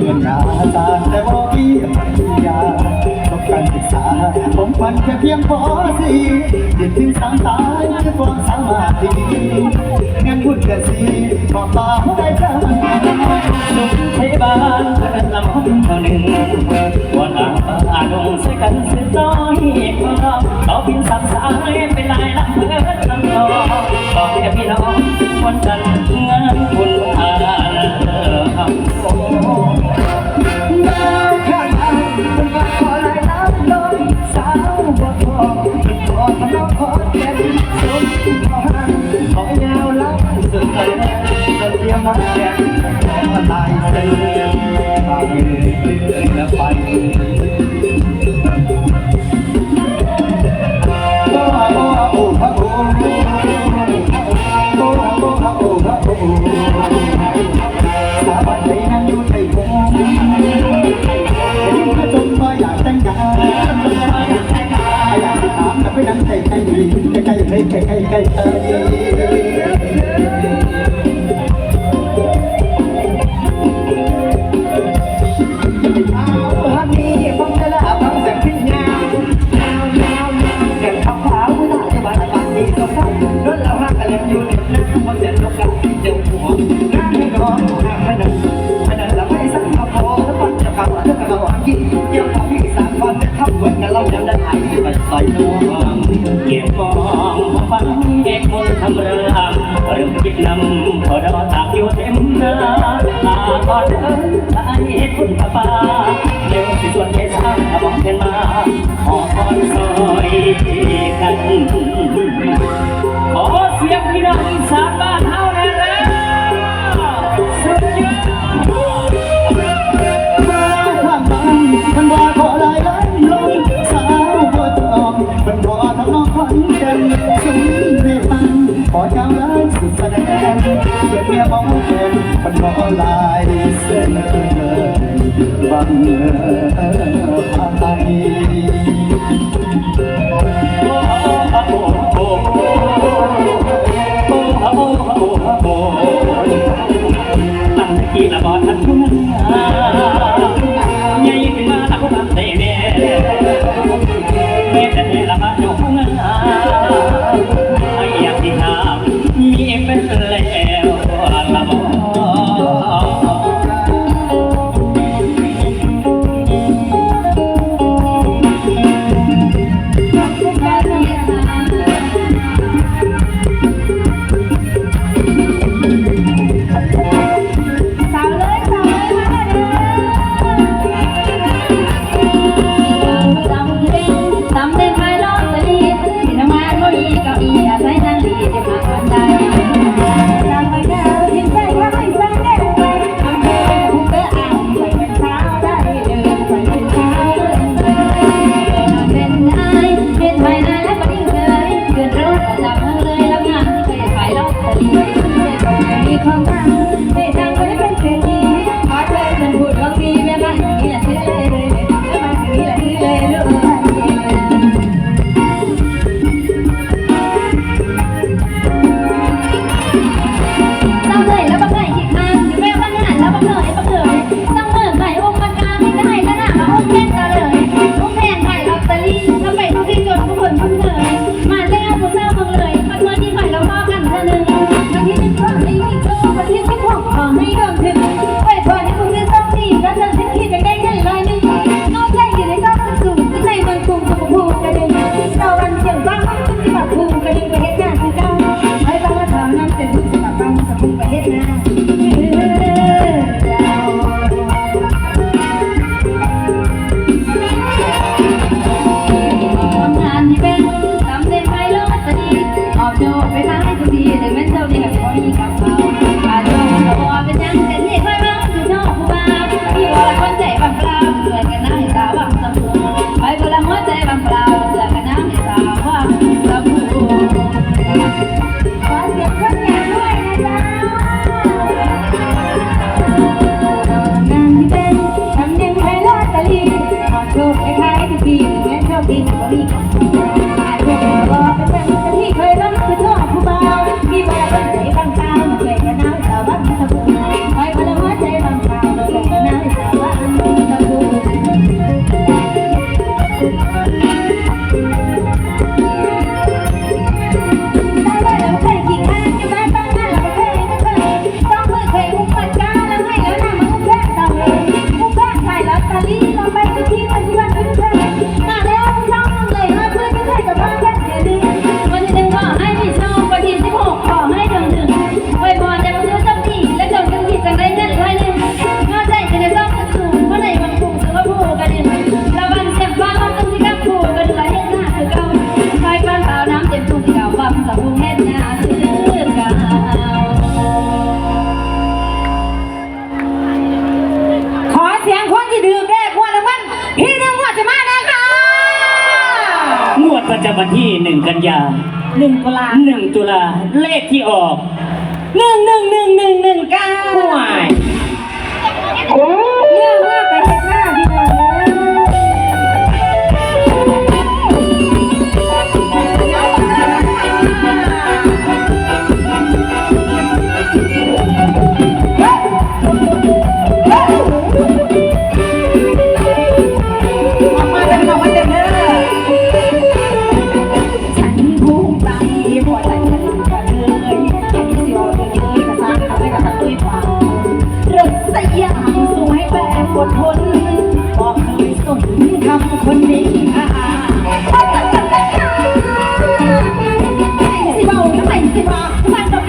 เดือนหน้าจานแต่บอกพี่ปัญญาต้องการศึกษาผมมันแค่เพียงพอสิเด็กถึงสามสายคือควาสามารถที่ดีเงินพูดกระสีขอบตาหัวจเธสุขเทศบ้านพนันลำห้องเท่าหนึ่ง คิดนำพอเราตากอยู่เต็มหน้าตาก็เดินไปคนกับป้า อชาวไร่สุดแสดงเด็กเมียมองเห็นมันมองลายเส้นบังเอิญพาไป กันยาหนึ่งตุลาหนึ่งตุลาเลขที่ออกหนึ่งหนึ่งหนึ่งหนึ่งหนึ่งเก้าว้ายเนี่ย สิบเอาทำไมสิบเอาทำไม